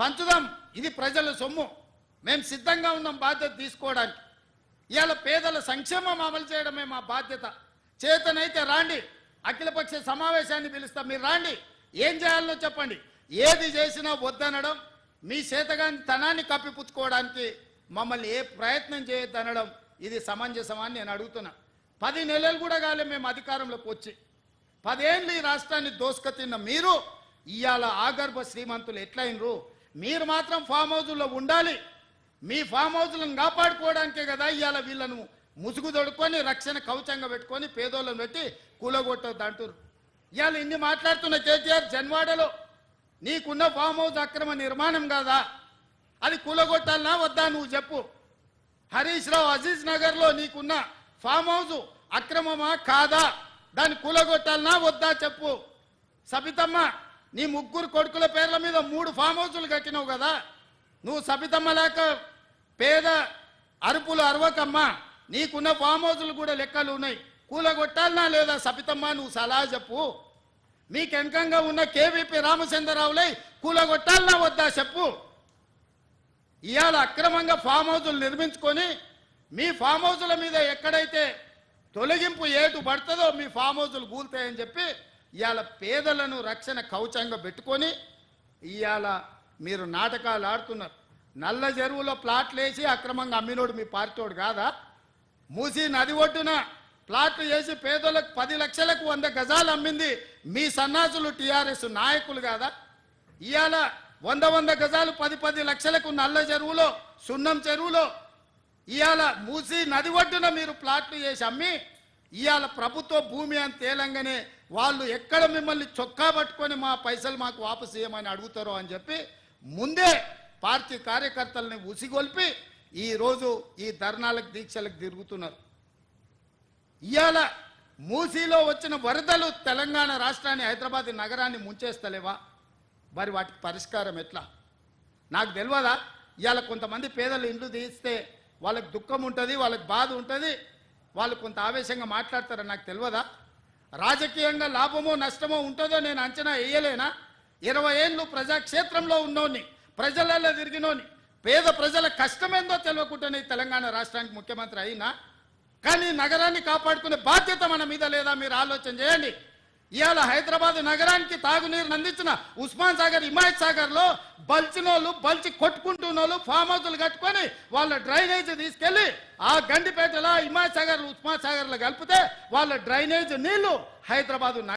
పంచుదాం. ఇది ప్రజల సొమ్ము. మేము సిద్ధంగా ఉన్నాం బాధ్యత తీసుకోవడానికి. ఇవాళ పేదల సంక్షేమం అమలు చేయడమే మా బాధ్యత. చేతనైతే రాండి. అఖిలపక్ష సమావేశాన్ని పిలుస్తాం. మీరు రాండి. ఏం చేయాలో చెప్పండి. ఏది చేసినా వద్దనడం మీ చేతగాని తనాన్ని కప్పిపుచ్చుకోవడానికి మమ్మల్ని ఏ ప్రయత్నం చేయొద్దనడం ఇది సమంజసమని నేను అడుగుతున్నా. పది నెలలు కూడా కాలే మేము అధికారంలోకి వచ్చి. పదేళ్ళు ఈ రాష్ట్రాన్ని దోసుక తిన్న మీరు ఇవాళ ఆగర్భ శ్రీమంతులు ఎట్లయినరు? మీరు మాత్రం ఫామ్ హౌజుల్లో ఉండాలి. మీ ఫామ్ హౌజులను కాపాడుకోవడానికే కదా ఇవాళ వీళ్ళను ముసుగు తొడుక్కొని రక్షణ కవచంగా పెట్టుకొని పేదోళ్ళను పెట్టి కూలగొట్టద్దు అంటారు ఇవాళ ఇన్ని మాట్లాడుతున్న కేటీఆర్ జన్వాడలో. నీకున్న ఫామ్ హౌస్ అక్రమ నిర్మాణం కాదా? అది కూలగొట్టాలనా వద్దా నువ్వు చెప్పు. హరీష్ రావు అజీజ్ నగర్లో నీకున్న ఫామ్ హౌస్ అక్రమమా కాదా? దాన్ని కూలగొట్టాలనా వద్దా చెప్పు. సబితమ్మ నీ ముగ్గురు కొడుకుల పేర్ల మీద మూడు ఫామ్ హౌసులు కట్టినావు కదా. నువ్వు సబితమ్మ లేక పేద అరుపులు అరవకమ్మ. నీకున్న ఫామ్ హౌసులు కూడా లెక్కలు ఉన్నాయి. కూలగొట్టాలనా లేదా సబితమ్మ నువ్వు సలహా చెప్పు. మీకు వెనకంగా ఉన్న కేవీపీ రామచంద్రరావులై కూలగొట్టాలనా వద్దా చెప్పు. ఇవాళ అక్రమంగా ఫామ్ హౌజులు నిర్మించుకొని మీ ఫామ్ హౌజుల మీద ఎక్కడైతే తొలగింపు ఏటు పడుతుందో మీ ఫామ్ హౌజులు కూలుతాయని చెప్పి ఇవాళ పేదలను రక్షణ కవచంగా పెట్టుకొని ఇవాళ మీరు నాటకాలు ఆడుతున్నారు. నల్ల చెరువులో ప్లాట్లు వేసి అక్రమంగా అమ్మినోడు మీ పార్టీోడు కాదా? మూసి నది ఒడ్డున ప్లాట్లు వేసి పేదలకు పది లక్షలకు వంద గజాలు అమ్మింది మీ సన్నాసులు టీఆర్ఎస్ నాయకులు కాదా? ఇవాళ వంద వంద గజాలు పది పది లక్షలకు నల్ల చెరువులో సున్నం చెరువులో ఇవాళ మూసి నది ఒడ్డున మీరు ప్లాట్లు చేసి అమ్మి ఇవాళ ప్రభుత్వ భూమి అని తేలంగానే వాళ్ళు ఎక్కడ మిమ్మల్ని చొక్కా పట్టుకొని మా పైసలు మాకు వాపసు చేయమని అడుగుతారో అని చెప్పి ముందే పార్టీ కార్యకర్తల్ని ఉసిగొల్పి ఈరోజు ఈ ధర్నాలకు దీక్షలకు తిరుగుతున్నారు. ఇవాళ మూసీలో వచ్చిన వరదలు తెలంగాణ రాష్ట్రాన్ని హైదరాబాద్ నగరాన్ని ముంచేస్తలేవా? మరి వాటికి పరిష్కారం ఎట్లా? నాకు తెలియదా ఇవాళ కొంతమంది పేదలు ఇండ్లు తీస్తే వాళ్ళకి దుఃఖం ఉంటుంది వాళ్ళకి బాధ ఉంటుంది వాళ్ళు కొంత ఆవేశంగా మాట్లాడతారని నాకు తెలియదా రాజకీయంగా లాభమో నష్టమో ఉంటుందో నేను అంచనా వేయలేనా? ఇరవై ఏళ్ళు ప్రజాక్షేత్రంలో ఉన్నోని ప్రజలలో తిరిగినోని పేద ప్రజల కష్టమేందో తెలియకుండానే తెలంగాణ రాష్ట్రానికి ముఖ్యమంత్రి అయినా కానీ నగరాన్ని కాపాడుకునే బాధ్యత మన మీద లేదా మీరు ఆలోచన చేయండి. ఇవాళ హైదరాబాద్ నగరానికి తాగునీరుని అందించిన ఉస్మాన్ సాగర్ హిమాయత్ సాగర్లో లో బల్చినోళ్ళు బల్చి కొట్టుకుంటున్నోళ్ళు ఫామ్ హౌసులు కట్టుకొని వాళ్ళ డ్రైనేజ్ తీసుకెళ్ళి ఆ గండిపేటలో హిమాసాగర్ సాగర్ కలిపితే వాళ్ళ డ్రైనేజ్ నీళ్ళు హైదరాబాద్